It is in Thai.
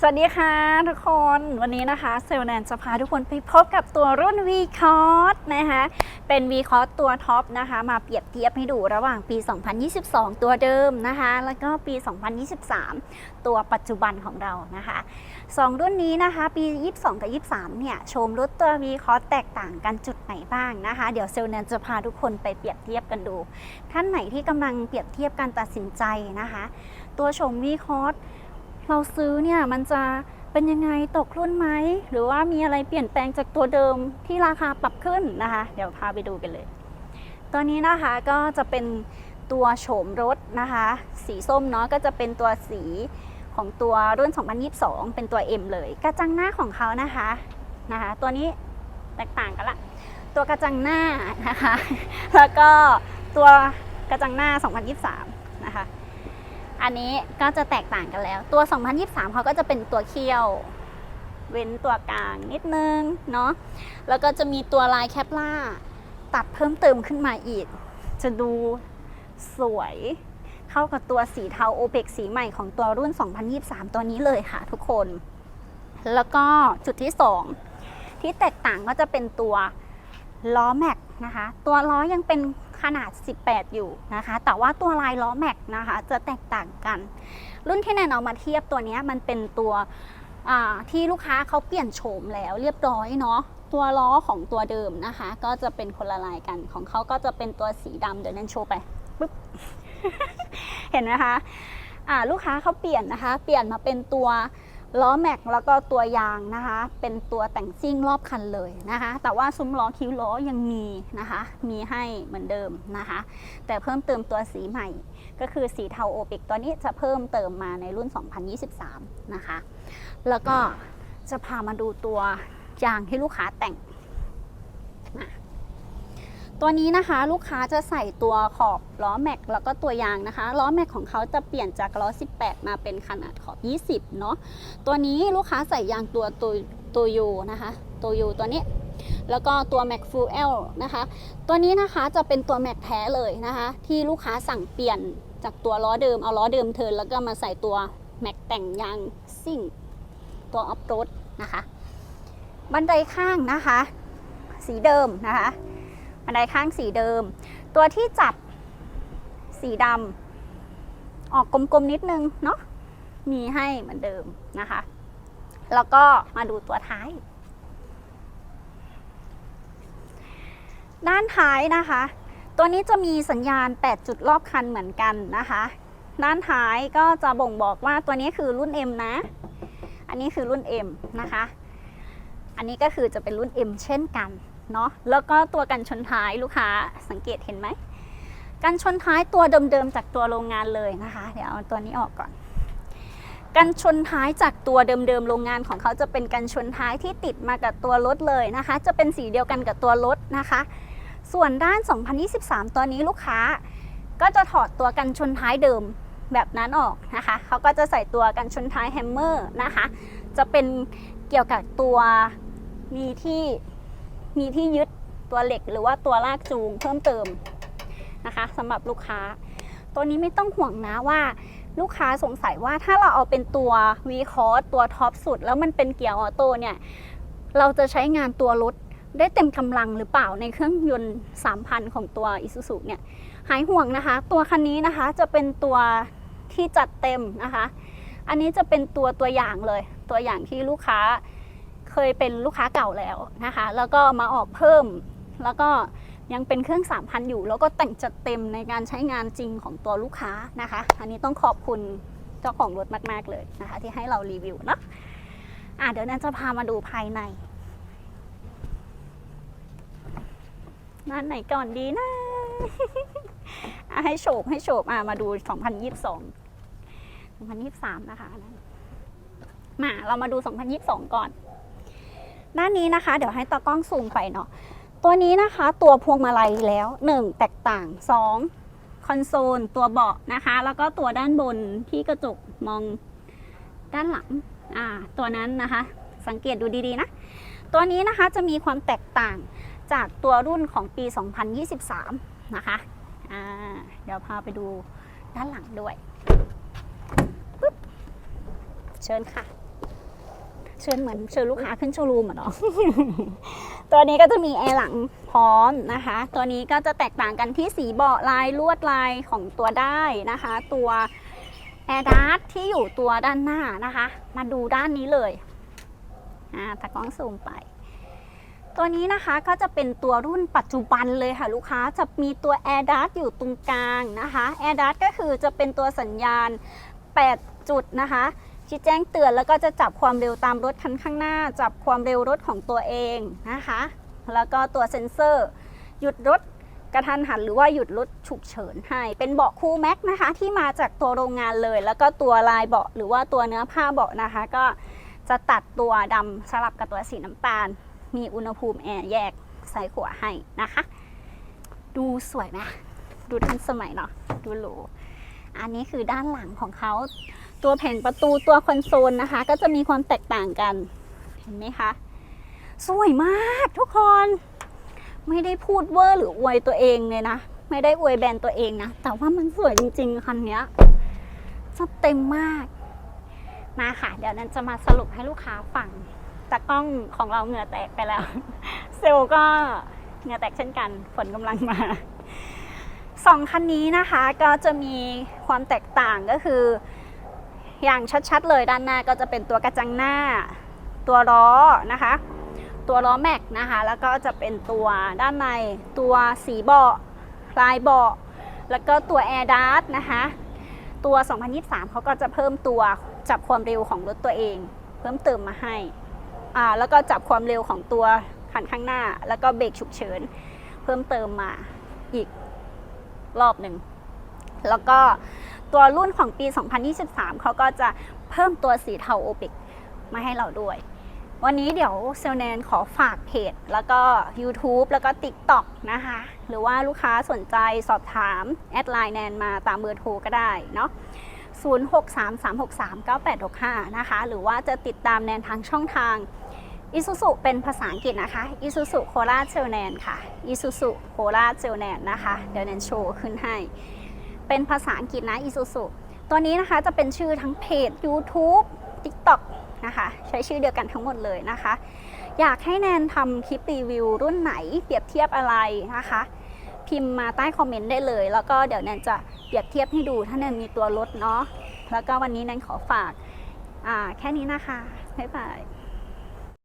สวัสดีค่ะทุกคนวันนี้นะคะเซลแนนจะพาทุกคนไปพบกับตัวรุ่น v c o s นะคะเป็น v c o s ตัวท็อปนะคะมาเปรียบเทียบให้ดูระหว่างปี 2022 ตัวเดิมนะคะ แล้วก็ปี 2023 ตัวปัจจุบันของเรานะคะสองรุ่นนี้นะคะ ปี 22 กับ 23 เนี่ยชมรถตัว v c o s แตกต่างกันจุดไหนบ้างนะคะ เดี๋ยวเซลแนนจะพาทุกคนไปเปรียบเทียบกันดู ท่านไหนที่กำลังเปรียบเทียบการตัดสินใจนะคะ ตัวชม v c o s เราซื้อเนี่ยมันจะเป็นยังไงตกรุ่นไหม หรือว่ามีอะไรเปลี่ยนแปลงจากตัวเดิมที่ราคาปรับขึ้นนะคะ เดี๋ยวพาไปดูกันเลย ตัวนี้นะคะก็จะเป็นตัวโฉมรถนะคะ สีส้มเนาะก็จะเป็นตัวสีของตัวรุ่น 2022 เป็นตัว M เลย กระจังหน้าของเขานะคะนะคะ ตัวนี้แตกต่างกันละ ตัวกระจังหน้านะคะ แล้วก็ตัวกระจังหน้า 2023 นะคะ อันนี้ก็จะแตกต่างกันแล้ว ตัว 2023เขาก็จะเป็นตัวเคี้ยว เว้นตัวกลางนิดนึงเนาะแล้วก็จะมีตัวลายแคปล่าตัดเพิ่มเติมขึ้นมาอีก จะดูสวยเข้ากับตัวสีเทาโอเปกสีใหม่ของตัวรุ่น 2023 ตัวนี้เลยค่ะทุกคน แล้วก็จุดที่ 2 ที่แตกต่างก็จะเป็นตัวล้อแม็กนะคะ ตัวล้อยังเป็น ขนาด 18 อยู่นะคะ แต่ว่าตัวลายล้อแม็กนะคะจะแตกต่างกัน รุ่นที่แนนเอามาเทียบตัวนี้มันเป็นตัวที่ลูกค้าเขาเปลี่ยนโฉมแล้วเรียบร้อยเนาะตัวล้อของตัวเดิมนะคะ ก็จะเป็นคนละลายกันของเขาก็จะเป็นตัวสีดำเดี๋ยวแนนโชว์ไปปึ๊บเห็นไหมคะลูกค้าเขาเปลี่ยนนะคะ เปลี่ยนมาเป็นตัว ล้อแม็กแล้วก็ตัวยางนะคะ เป็นตัวแต่งซิ่งรอบคันเลยนะคะ แต่ว่าซุ้มล้อคิ้วล้อยังมีนะคะ มีให้เหมือนเดิมนะคะ แต่เพิ่มเติมตัวสีใหม่ ก็คือสีเทาโอเปกตัวนี้จะเพิ่มเติมมาในรุ่น 2023 นะคะ แล้วก็จะพามาดูตัวยางที่ลูกค้าแต่ง ตัวนี้นะคะลูกค้าจะใส่ตัวขอบล้อแม็กแล้วก็ตัวยางนะคะล้อแม็กของเขาจะเปลี่ยนจากล้อ 18 มาเป็นขนาดขอบ 20 เนาะตัวนี้ลูกค้าใส่ยางตัวตัวตัวยูนะคะตัวยูตัวนี้ แล้วก็ตัว Mac Full นะคะ ตัวนี้นะคะจะเป็นตัว Mac แท้เลยนะคะ ที่ลูกค้าสั่งเปลี่ยนจากตัวล้อเดิมเอาล้อเดิมเทิร์นแล้วก็มาใส่ตัว Mac แต่งยางซิ่ง ตัวออฟโรดนะคะ บันไดข้างนะคะ สีเดิมนะคะ บันไดข้างสีเดิม ตัวที่จับสีดำออกกลมๆนิดนึงเนาะมีให้เหมือนเดิมนะคะ แล้วก็มาดูตัวท้าย ด้านท้ายนะคะ ตัวนี้จะมีสัญญาณ 8 จุดรอบคันเหมือนกันนะคะ ด้านท้ายก็จะบ่งบอกว่าตัวนี้คือรุ่น M นะ อันนี้คือรุ่น M นะคะ อันนี้ก็คือจะเป็นรุ่น M เช่นกัน เนาะแล้วก็ตัวกันชนท้ายลูกค้าสังเกตเห็นไหมกันชนท้ายตัวเดิมๆจากตัวโรงงานเลยนะคะ เดี๋ยวเอาตัวนี้ออกก่อน กันชนท้ายจากตัวเดิมๆโรงงานของเขาจะเป็นกันชนท้ายที่ติดมากับตัวรถเลยนะคะ จะเป็นสีเดียวกันกับตัวรถนะคะ ส่วนด้าน 2023 ตัวนี้ลูกค้า ก็จะถอดตัวกันชนท้ายเดิมแบบนั้นออกนะคะ เขาก็จะใส่ตัวกันชนท้ายแฮมเมอร์นะคะ จะเป็นเกี่ยวกับตัวมีที่ มีที่ยึดตัวเหล็กหรือว่าตัวลากจูงเพิ่มเติมนะคะสำหรับลูกค้า ตัวนี้ไม่ต้องห่วงนะว่า ลูกค้าสงสัยว่าถ้าเราเอาเป็นตัว v c o s ตัวท็อปสุด แล้วมันเป็นเกียร์ออโต้เนี่ยเราจะใช้งานตัวรถได้เต็มกำลังหรือเปล่าในเครื่องยนต์ 3,000 ของตัว Isuzu เนี่ยหายห่วงนะคะ ตัวคันนี้นะคะจะเป็นตัวที่จัดเต็มนะคะ อันนี้จะเป็นตัวตัวอย่างเลย ตัวอย่างที่ลูกค้า เคยเป็นลูกค้าเก่าแล้วนะคะ แล้วก็มาออกเพิ่ม แล้วก็ยังเป็นเครื่อง 3,000 อยู่ แล้วก็แต่งจัดเต็มในการใช้งานจริงของตัวลูกค้านะคะ อันนี้ต้องขอบคุณเจ้าของรถมาก ๆ เลยนะคะ ที่ให้เรารีวิวเนาะอะเดี๋ยวนันจะพามาดูภายในด้านไหนก่อนดีนะให้โฉบให้โฉบอะมาดู 2022 2023 นะคะอันนั้นมาเรามาดู 2022 ก่อน ด้านนี้นะคะ เดี๋ยวให้ตากล้องซูมไปเนาะตัวนี้นะคะตัวพวงมาลัยแล้ว 1 แตกต่าง 2 คอนโซล ตัวเบาะนะคะ แล้วก็ตัวด้านบนที่กระจกมองด้านหลังอ่าตัวนั้นนะคะ สังเกตดูดีๆนะ ตัวนี้นะคะจะมีความแตกต่างจากตัวรุ่นของปี 2023 นะคะอ่าเดี๋ยวพาไปดูด้านหลังด้วยปึ๊บเชิญค่ะ เชิญเหมือนเชิญลูกค้าขึ้นโชว์รูมอะเนาะ ตัวนี้ก็จะมีแอร์หลังพร้อมนะคะ ตัวนี้ก็จะแตกต่างกันที่สีเบาะลายลวดลายของตัวได้นะคะ ตัวแอร์ดัสที่อยู่ตัวด้านหน้านะคะ มาดูด้านนี้เลยอ่าตากล้องซูมไป ตัวนี้นะคะก็จะเป็นตัวรุ่นปัจจุบันเลยค่ะลูกค้าจะมีตัว Air d a s อยู่ตรงกลางนะคะ Air d a s ก็คือจะเป็นตัวสัญญาณ 8 จุดนะคะ ที่แจ้งเตือนแล้วก็จะจับความเร็วตามรถคันข้างหน้า จับความเร็วรถของตัวเองนะคะ แล้วก็ตัวเซ็นเซอร์ หยุดรถกระทันหันหรือว่าหยุดรถฉุกเฉินให้ เป็นเบาะคู่แม็กนะคะ ที่มาจากตัวโรงงานเลย แล้วก็ตัวลายเบาะหรือว่าตัวเนื้อผ้าเบาะนะคะ ก็จะตัดตัวดำสลับกับตัวสีน้ำตาล มีอุณหภูมิแอร์แยกใส่ขวให้นะคะ ดูสวยไหมดูทันสมัยเนาะดูหรูอันนี้คือด้านหลังของเขา ตัวแผงประตูตัวคอนโซลนะคะ ก็จะมีความแตกต่างกัน เห็นไหมคะ สวยมากทุกคน ไม่ได้พูดเวอร์หรืออวยตัวเองเลยนะ ไม่ได้อวยแบรนด์ตัวเองนะ แต่ว่ามันสวยจริง ๆ คันนี้จัดเต็มมาก มาค่ะ เดี๋ยวนั้นจะมาสรุปให้ลูกค้าฟังตากล้องของเราเหงื่อแตกไปแล้ว เซลลก็เหงื่อแตกเช่นกัน ฝนกำลังมาสองคันนี้นะคะก็จะมีความแตกต่างก็คือ อย่างชัดๆเลยด้านหน้าก็จะเป็นตัวกระจังหน้า ตัวล้อนะคะ ตัวล้อแม็กนะคะ แล้วก็จะเป็นตัวด้านในตัวสีเบาะลายเบาะแล้วก็ตัวแอร์ดัสนะคะตัว 2023 เขาก็จะเพิ่มตัวจับความเร็วของรถตัวเอง เพิ่มเติมมาให้อ่าแล้วก็จับความเร็วของตัวคันข้างหน้า แล้วก็เบรกฉุกเฉิน เพิ่มเติมมาอีกรอบหนึ่ง แล้วก็ ตัวรุ่นของปี 2023 เขาก็จะเพิ่มตัวสีเทาโอปิกมาให้เราด้วย วันนี้เดี๋ยวเซลแนนขอฝากเพจ แล้วก็ YouTube แล้วก็ TikTok นะคะ หรือว่าลูกค้าสนใจสอบถาม แอดไลน์แนนมาตามเบอร์โทรก็ได้เนาะ0633639865 นะคะ หรือว่าจะติดตามแนนทางช่องทางอิซูซุเป็นภาษาอังกฤษนะคะอิซูซุโคราเซลแนนค่ะอิซูซุโคราเซลแนนนะคะ เดี๋ยวแนนโชว์ขึ้นให้ เป็นภาษาอังกฤษนะอิซูซุตัวนี้นะคะจะเป็นชื่อทั้งเพจ YouTube TikTok นะคะ ใช้ชื่อเดียวกันทั้งหมดเลยนะคะ อยากให้แนนทำคลิปรีวิวรุ่นไหนเปรียบเทียบอะไรนะคะ พิมพ์มาใต้คอมเมนต์ได้เลย แล้วก็เดี๋ยวแนนจะเปรียบเทียบให้ดูถ้าแนนมีตัวรถเนาะแล้วก็วันนี้แนนขอฝากแค่นี้นะคะบ๊ายบาย